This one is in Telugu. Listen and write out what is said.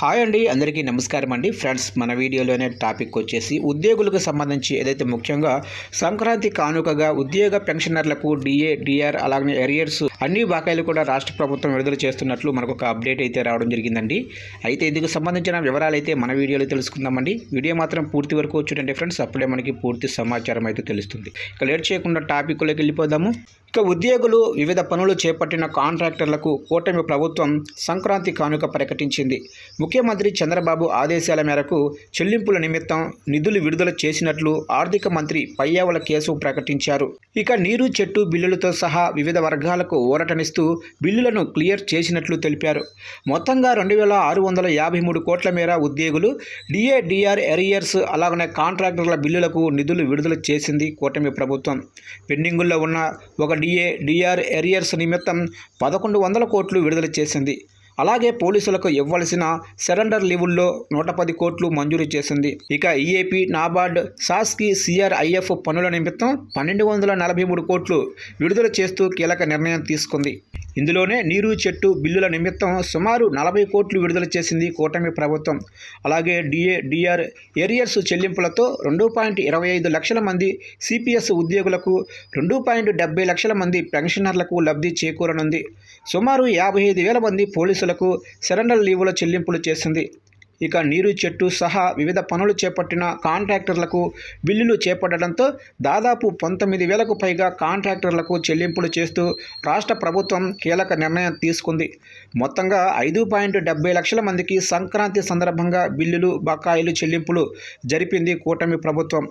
హాయ్ అండి అందరికీ నమస్కారం అండి. ఫ్రెండ్స్ మన వీడియోలోనే టాపిక్ వచ్చేసి ఉద్యోగులకు సంబంధించి ఏదైతే ముఖ్యంగా సంక్రాంతి కానుకగా ఉద్యోగ పెన్షనర్లకు డిఏ డిఆర్ అలాగే ఎరియర్స్ అన్ని బకాయిలు కూడా రాష్ట్ర ప్రభుత్వం విడుదల చేస్తున్నట్లు మనకు ఒక అప్డేట్ అయితే రావడం జరిగిందండి. అయితే ఇందుకు సంబంధించిన వివరాలు అయితే మన వీడియోలో తెలుసుకుందామండి. వీడియో మాత్రం పూర్తి వరకు చూడండి ఫ్రెండ్స్ అప్పుడే మనకి పూర్తి సమాచారం అయితే తెలుస్తుంది. ఇక లేట్ చేయకుండా టాపిక్లోకి వెళ్ళిపోదాము. ఇక ఉద్యోగులు వివిధ పనులు చేపట్టిన కాంట్రాక్టర్లకు కూటమి ప్రభుత్వం సంక్రాంతి కానుక ప్రకటించింది. ముఖ్యమంత్రి చంద్రబాబు ఆదేశాల మేరకు చెల్లింపుల నిమిత్తం నిధులు విడుదల చేసినట్లు ఆర్థిక మంత్రి పయ్యావుల కేశవ్ ప్రకటించారు. ఇక నీరు చెట్టు బిల్లులతో సహా వివిధ వర్గాలకు ఊరటనిస్తూ బిల్లులను క్లియర్ చేసినట్లు తెలిపారు. మొత్తంగా రెండు వేల ఆరు వందల యాభై మూడు కోట్ల మేర ఉద్యోగులు డిఏ డిఆర్ ఎరియర్స్ అలాగనే కాంట్రాక్టర్ల బిల్లులకు నిధులు విడుదల చేసింది కూటమి ప్రభుత్వం. పెండింగుల్లో ఉన్న ఒక డిఏ డిఆర్ ఎరియర్స్ నిమిత్తం పదకొండు వందల కోట్లు విడుదల చేసింది. అలాగే పోలీసులకు ఇవ్వాల్సిన సరెండర్ లీవుల్లో నూట పది కోట్లు మంజూరు చేసింది. ఇక ఈఏపీ నాబార్డ్ సాస్కి సిఆర్ఐఎఫ్ పనుల నిమిత్తం పన్నెండు వందల నలభై మూడు కోట్లు విడుదల చేస్తూ కీలక నిర్ణయం తీసుకుంది. ఇందులోనే నీరు చెట్టు బిల్లుల నిమిత్తం సుమారు నలభై కోట్లు విడుదల చేసింది కూటమి ప్రభుత్వం. అలాగే డిఏ డిఆర్ ఏరియర్స్ చెల్లింపులతో రెండు పాయింట్ ఇరవై ఐదు లక్షల మంది సిపిఎస్ ఉద్యోగులకు రెండు పాయింట్ డెబ్బై లక్షల మంది పెన్షనర్లకు లబ్ధి చేకూరనుంది. సుమారు యాభై ఐదు వేల మంది పోలీసులకు సరెండర్ లీవుల చెల్లింపులు చేసింది. ఇక నీరు చెట్టు సహా వివిధ పనులు చేపట్టిన కాంట్రాక్టర్లకు బిల్లులు చేపట్టడంతో దాదాపు పంతొమ్మిది వేలకు పైగా కాంట్రాక్టర్లకు చెల్లింపులు చేస్తూ రాష్ట్ర ప్రభుత్వం కీలక నిర్ణయం తీసుకుంది. మొత్తంగా ఐదు పాయింట్ డెబ్బై లక్షల మందికి సంక్రాంతి సందర్భంగా బిల్లులు బకాయిలు చెల్లింపులు జరిపింది కూటమి ప్రభుత్వం.